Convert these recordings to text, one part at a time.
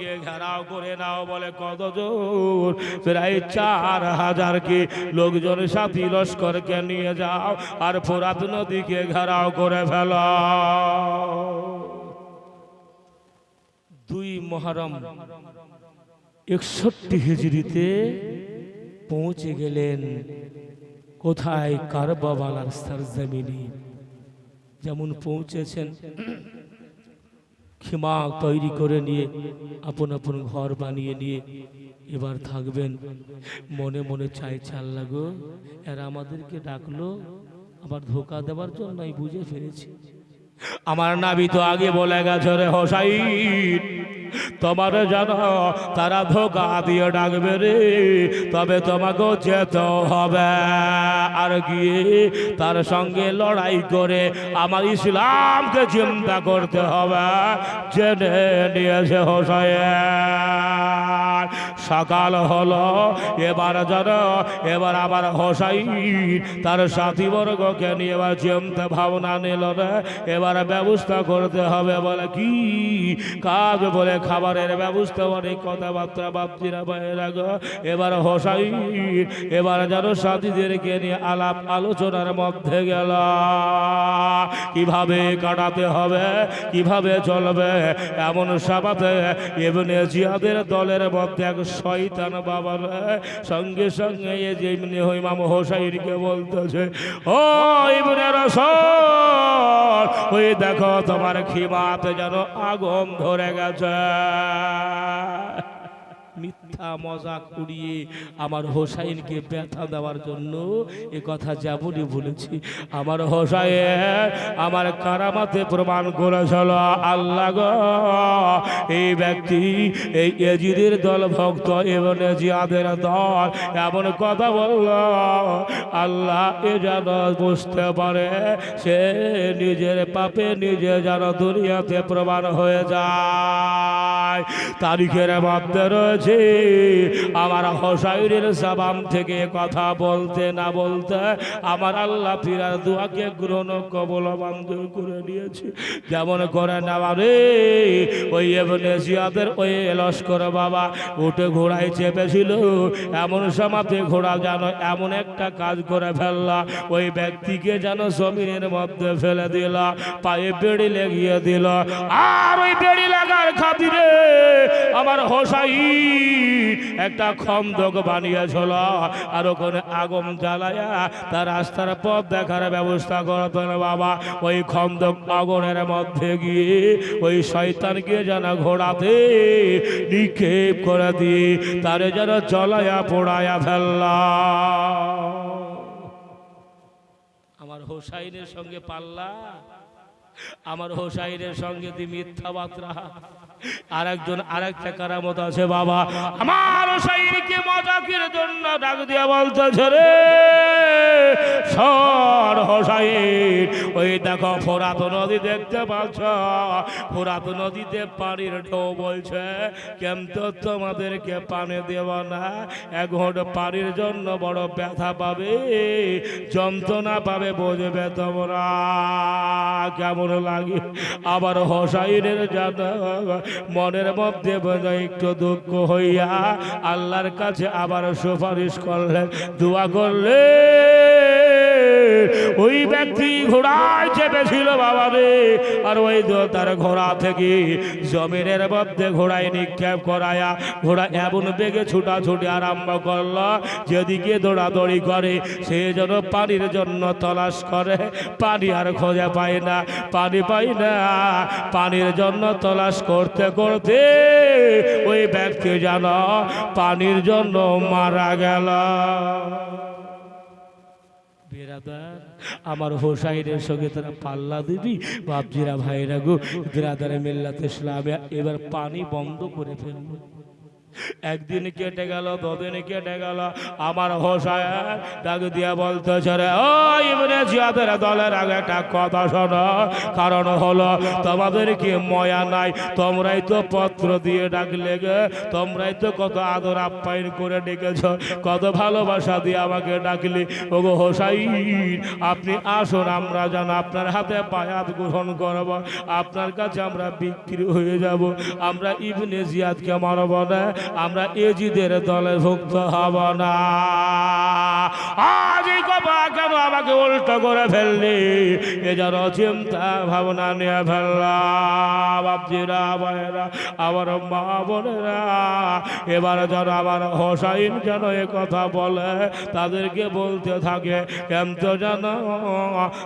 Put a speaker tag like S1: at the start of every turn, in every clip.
S1: ঘেরাও করে নাও বলে কত জোর প্রায় চার হাজার কি লোকজন সাথী লস্করকে নিয়ে যাও আর ফোরাত নদীকে ঘেরাও করে ফেল। দুই মহরম একষট্টি হিজড়িতে পৌঁছে গেলেন কোথায় কারবাবালার সরজমিনি? যেমন পৌঁছেছেন খিমা তৈরি করে নিয়ে, আপন আপন ঘর বানিয়ে নিয়ে এবার থাকবেন। মনে মনে চাই চাল লাগো এরা আমাদেরকে ডাকলো, আবার ধোকা দেওয়ার জন্যই বুঝে ফেলেছি। আমার নাবি তো আগে বলে গেছে, রে হোসাই তোমার জানো তারা ধোকা দিয়ে ডাকবে রে, তবে তোমাকে যেতে হবে। আর গিয়ে তার সঙ্গে লড়াই করে আমার ইসলামকে চিন্তা করতে হবে। জেনে নিয়েছে হোসাইন। সকাল হলো। এবার জানো এবার আবার হোসাই তার সাথী বর্গকে নিয়ে এবার চিন্তা ভাবনা নিল রে। এবার ব্যবস্থা করতে হবে বলে কি? কাজ বলে খাবারের ব্যবস্থা, অনেক কথাবার্তা বাপজিরা বাইরে এবার হোসাই এবার যেন সাথীদেরকে নিয়ে আলাপ আলোচনার মধ্যে গেল। কীভাবে কাটাতে হবে, কীভাবে চলবে? এমন সাবাতে এমনি জিয়াদের দলের মধ্যে এক শয়তান বাবার সঙ্গে সঙ্গে যে এমনি হইমাম হোসাইনকে বলতেছে, ও ইবনে রসল, ওই দেখো তোমার খিমাতে যেন আগুন ধরে গেছে। মিথ্যা মজাক উড়িয়ে আমার হোসাইনকে ব্যথা দেওয়ার জন্য এ কথা যেমনই বলেছি। আমার হোসাইন, আমার কারামাতে প্রমাণ করেছিল, আল্লাহ এই ব্যক্তি, এই এজিদের দল ভক্ত, এবং জিয়াদের দল এমন কথা বলল, আল্লাহ এ যেন বুঝতে পারে, সে নিজের পাপে নিজে যেন দুনিয়াতে প্রমাণ হয়ে যায়। তারিখের মধ্যে রয়েছে আমার হোসাইনের সাবাম থেকে কথা বলতে না বলতে আমার আল্লাহ ফিরার দুয়াকে গ্রহণ কবল মঞ্জুর করে নিয়েছে যেমন করে নেওয়া রে, ওই এভনেসিয়াদের ওই লস্কর বাবা উঠে ঘোড়ায় চেপেছিল। এমন সমাতে ঘোড়া যেন এমন একটা কাজ করে ফেললা, ওই ব্যক্তিকে যেন জমিনের মধ্যে ফেলে দিল, পায়ে বেড়ি লেগিয়ে দিল। আর ওই বেড়ি লাগার খাতিরে আমার হোসাই একটা খন্দক বানিয়েছিল। আর ওখানে আগুন জ্বালায়া তার রাস্তার পথ দেখার ব্যবস্থা করতেন বাবা। ওই খন্দক আগুনের মধ্যে গিয়ে ওই শয়তানকে যেন ঘোড়াতে নিক্ষেপ করে দিয়ে তারে যেন চলায়া পোড়ায়া ফেললা। আমার হোসাইনের সঙ্গে পাল্লা, আমার হোসাইনের সঙ্গে দি মিথ্যা বার্তা আর একজন আরেকটা কারামত আছে, বাবা। আমার হোসাইনকে মজাকের জন্য ডাক দিয়া বলতেছে রে। সর হোসাইন ওই দেখো ফোরাত নদী দেখতে পাচ্ছ? ফোরাত নদীতে পানির ঢেউ বলছে কিন্তু তোমাদেরকে পানি দেব না? এক ঘন্ট পানির জন্য বড় ব্যথা পাবে, যন্ত্রণা পাবে, বুঝবে তোমরা। কেমন লাগে? আবার হোসাইনের জানা মনের মধ্যে বোধহয় একটু দুঃখ হইয়া আল্লাহর কাছে আবার সুপারিশ করলেন দোয়া করলে ওই ব্যক্তি ঘোড়ায় চেপেছিল বাবা রে আর ওই তার ঘোড়া থেকে জমিনের মধ্যে ঘোড়ায় নিক্ষেপ করায়া ঘোড়া এমন বেগে ছুটাছুটি আরম্ভ করল, যেদিকে দৌড়াদৌড়ি করে, সে যেন পানির জন্য তলাশ করে। পানি আর খোঁজে পায় না, পানি পাই না। পানির জন্য তলাশ করতে করতে ওই ব্যক্তি যেন পানির জন্য মারা গেল। আমার হোসাইনের সঙ্গে তারা পাল্লা দিবি? বাপজিরা ভাইরা গো বিরাদারে মেল্লাতে ইসলামে এবার পানি বন্ধ করে ফেলল একদিন কেটে গেল, দুদিন কেটে গেল, আমার হোসায় ডাক দিয়ে বলতে রে, ও ইবনে জিয়াদের দলের আগে একটা কথা শোনো। কারণ হলো, তোমাদের কি ময়া নাই? তোমরাই তো পত্র দিয়ে ডাকলে গে, তোমরাই তো কত আদর আপ্যায়ন করে ডেকেছ, কত ভালোবাসা দিয়ে আমাকে ডাকলি। ওগো হোসাইন, আপনি আসুন, আমরা যেন আপনার হাতে পায়াত গ্রহণ করব, আপনার কাছে আমরা বিক্রি হয়ে যাব, আমরা ইবনে জিয়াদকে মারব না। আমরা এজিদের দলে ভুক্ত হব না। আজ এই কথা কেন আমাকে উল্টো করে ফেললি? এ যেন চিন্তা ভাবনা নিয়ে ফেললাম। বাপজিরা ভাইরা আমার মা বোনেরা, এবার যেন আমার হোসাইন যেন এ কথা বলে, তাদেরকে বলতে থাকে কেমন যেন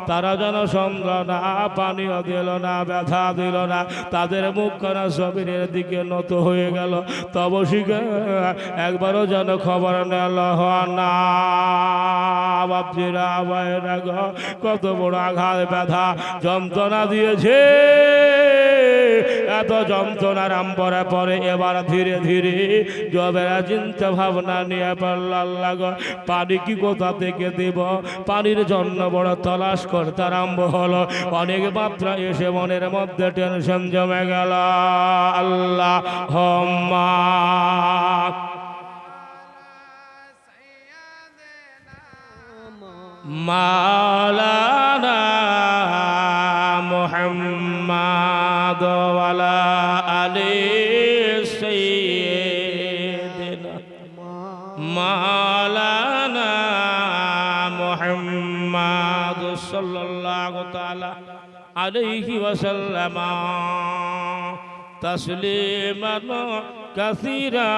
S1: তারা যেন সন্ধ্যা না পানীয় দিল না, ব্যথা দিল না, তাদের মুখখানা জমিনের দিকে নত হয়ে গেল। তব একবারও যেন খবর নেল না। কত বড় আঘাত, ব্যথা, যন্ত্রণা দিয়েছে। এত যন্ত্রণার আম্বরে পরে এবার ধীরে ধীরে জবেরা চিন্তা ভাবনা নিয়ে পারলাম গো পানি কি কোথা থেকে দেব? পানির জন্য বড় তলাশ করতে আরম্ভ হলো। অনেক মাত্রা এসে মনের মধ্যে টেনশন জমে গেল। আল্লাহ হম্মা মাওলানা মুহাম্মাদ ওয়ালা আলি সাইয়্যিদিনা মাওলানা মুহাম্মাদ সাল্লাল্লাহু তাআলা আলাইহি ওয়াসাল্লাম কাসীরা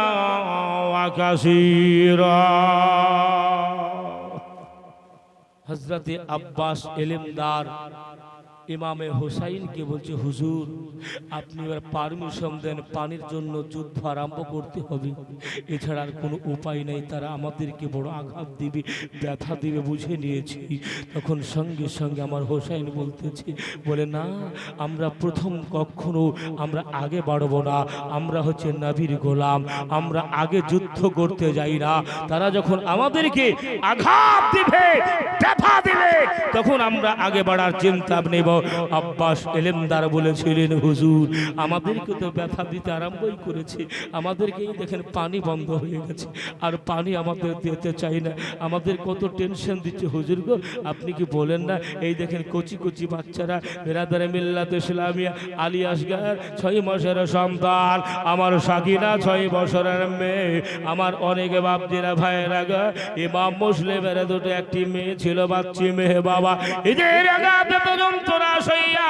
S1: ওয়া কাসীরা। হজরতে আব্বাস এলেমদার ইমামে হুসাইনকে বলছে, হুজুর, আপনি এবার পারমিশন দেন, পানির জন্য যুদ্ধ আরম্ভ করতে হবে। এছাড়া আর কোনো উপায় নেই, তারা আমাদেরকে বড় আঘাত দিবে, ব্যথা দিবে বুঝে নিয়েছি। তখন সঙ্গে সঙ্গে আমার হোসাইন বলতেছে, বলে, না, আমরা প্রথম কখনো আমরা আগে বাড়বো না, আমরা হচ্ছে নাবির গোলাম, আমরা আগে যুদ্ধ করতে যাই না। তারা যখন আমাদেরকে আঘাত দিবে, ব্যথা দিবে, তখন আমরা আগে বাড়ার চিন্তা নেব। আব্বাস এলেমদার বলেছিলেন, হুজুর, আমাদেরকে তো ব্যথা দিতে আরম্ভই করেছে। আমাদেরকেই দেখেন পানি বন্ধ হয়ে গেছে। আর পানি আমাদের দিতে চাই না। আমাদের কত টেনশন দিচ্ছে। হুজুর গো, আপনি কি বলেন না? এই দেখেন কচি কচি বাচ্চারা, বেরাদারে মিল্লাত ইসলামিয়া, আলী আসগার, ছয় মাসের সন্তান, আমার সাকিনা ছয় বছরের মেয়ে, আমার অনেকে বাপজিরা ভাইয়েরা গা, ইমাম মুসলিমের দুটো একটি মেয়ে ছিল, বাচ্চি মেয়ে বাবা। এদের তো হইয়া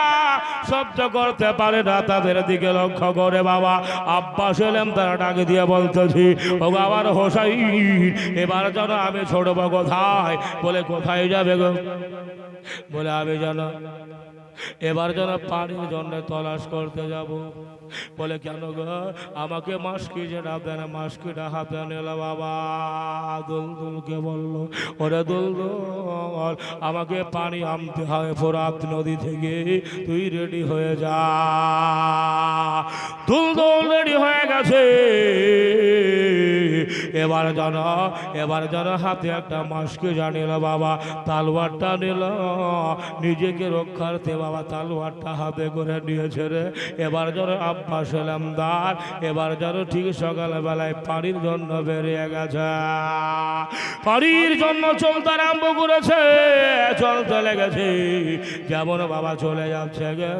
S1: সহ্য করতে পারে না, তাদের দিকে লক্ষ্য করে বাবা। আব্বাস এলাম তারা ডাকে দিয়ে বলতেছি, ও বাবার হোসাই এবার যেন আমি ছোটব কোথায়? বলে, কোথায় যাবে গো? বলে, আমি যেন এবার যেন পানির জন্য তলাশ করতে যাব, বলে, কেন গো? আমাকে মাস্কি যেটা দেন মাস্কিটা হাতে নিল বাবা। দুলদুলকে বলল, ওরে দুলদুল আমাকে পানি আনতে হয় ফোরাত নদী থেকে। তুই রেডি হয়ে যা। দুলদুল রেডি হয়ে গেছে। এবার যেন এবার যেন হাতে একটা মাস্কে জানিল বাবা তালবারটা নিল নিজেকে রক্ষার্থে বাবা তালবারটা হাতে করে নিয়েছে রে। এবার যেন আব্বাস এলামদার এবার যেন ঠিক সকালবেলায় পানির জন্য বেরিয়ে গেছে। পানির জন্য চলতে আরম্ভ করেছে, চলতে লেগেছে। যেমন বাবা চলে যাচ্ছে গে,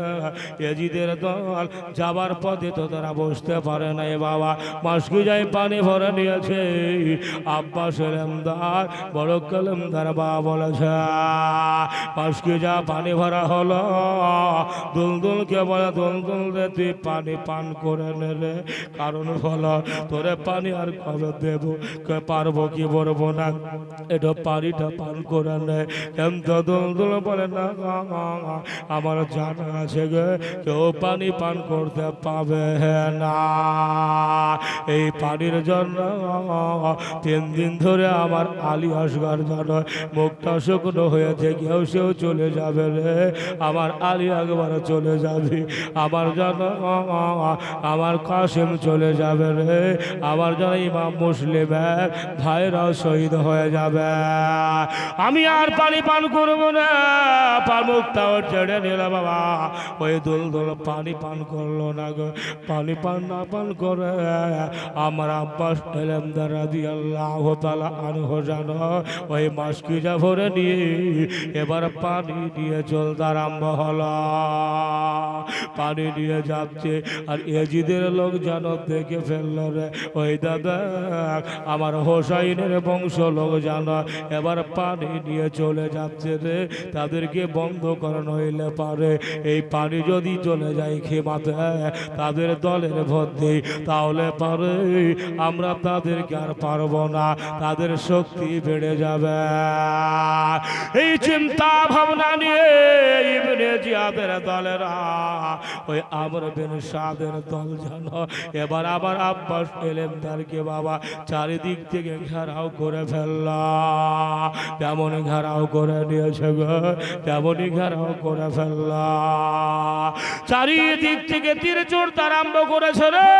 S1: এজিদের দল যাবার পথে তো তারা বসতে পারে না এ বাবা। মাসকি যাই পানি ভরে নিয়েছে আব্বাস এলেমদার বড় কলমদার বাবা বলেছে মাসকি যা পানি ভরা হলো দুলদুলকে বলে, দুলদুল রে তুই পানি পান করে নেলে কারণ হলো, তোরে পানি আর কবে দেব, কে পারব কি বলব না। এটা পানিটা পান করে নেয় কিন্তু দুলদুল বলে, না আমার জানা আছে গে, কেউ পানি পান করতে পাবে না। এই পানির জন্য তিন দিন ধরে আমার আলী আসগার যেন মুখটা শুকনো হয়েছে কেউ সেও চলে যাবে রে। আমার আলী একবার চলে যাবে, আমার যেন আমার কাসিম চলে যাবে রে। আমার যেন ইমাম মুসলিমের ভাইরা শহীদ হয়ে যাবে। আমি আর পানি পান করব না। পান মুখটাও ছেড়ে নিল বাবা। ওই দুল দুল পানি পান করল না গো। পানি পান না পান করে আমার আব্বাস এলেম দ্বারা আল্লাহ তালা আনহ জানো, ওই মাসকিজা ভরে নিয়ে এবার পানি নিয়ে চলতে আরম্ভ হলো। পানি নিয়ে যাচ্ছে, আর এজিদের লোক যেন দেখে রে, ওই দাদা, আমার হোসাইনের বংশ লোক জানো, এবার পানি নিয়ে চলে যাচ্ছে রে, তাদেরকে বন্ধ করানো হইলে পারে, এই পানি যদি চলে যায় খেমাতে তাদের দলের মধ্যে তাহলে পারে, আমরা তাদেরকে আর পারব না, তাদের শক্তি বেড়ে যাবে। এই চিন্তা ভাবনা নিয়ে জিয়াদের দলেরা, ওই আমর বিন সাদের দল জানো এবার আবার আব্বাস এলেমদারকে বাবা চারিদিক থেকে ঘেরাও করে ফেলল। তেমন ঘেরাও করে নিয়েছে গো? তেমনই ঘেরাও করে ফেলল। চারিদিক থেকে তীর চড়তে আরম্ভ করেছে রে।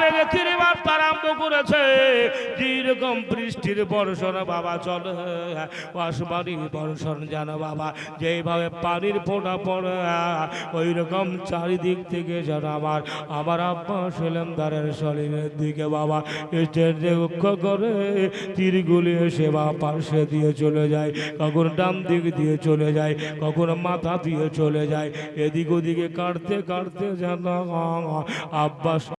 S1: বেগে তীর আরম্ভ করেছে। যেরকম বৃষ্টির বর্ষণ বাবা, চলে। আসমানি বর্ষণ যেন বাবা যেইভাবে পানির ফোঁটা পড়ে ওই রকম চারিদিক থেকে যেন আমার আমার আব্বা সেলেমদারের শরীরের দিকে বাবা স্টেজে লক্ষ্য করে তীরগুলি এসে বা পাশে দিয়ে চলে যায়, কখন ডান দিক দিয়ে চলে যায়, কখন মাথা দিয়ে চলে যায়, এদিক ওদিকে কাটতে কাটতে যেন আব্বাস